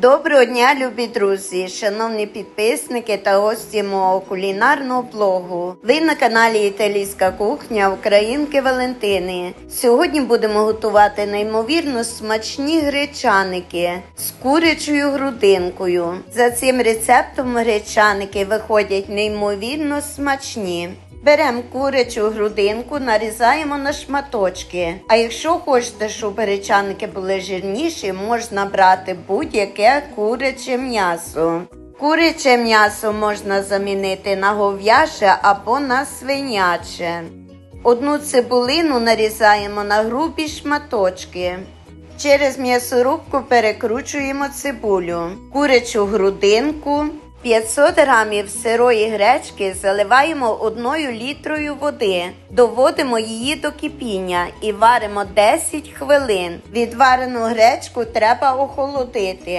Доброго дня, любі друзі, шановні підписники та гості мого кулінарного блогу. Ви на каналі Італійська кухня Українки Валентини. Сьогодні будемо готувати неймовірно смачні гречаники з курячою грудинкою. За цим рецептом гречаники виходять неймовірно смачні. Беремо курячу грудинку, нарізаємо на шматочки. А якщо хочете, щоб гречаники були жирніші, можна брати будь-яке куряче м'ясо. Куряче м'ясо можна замінити на гов'яше або на свиняче. Одну цибулину нарізаємо на грубі шматочки. Через м'ясорубку перекручуємо цибулю, курячу грудинку. 500 грамів сирої гречки заливаємо одною літрою води, доводимо її до кипіння і варимо 10 хвилин. Відварену гречку треба охолодити,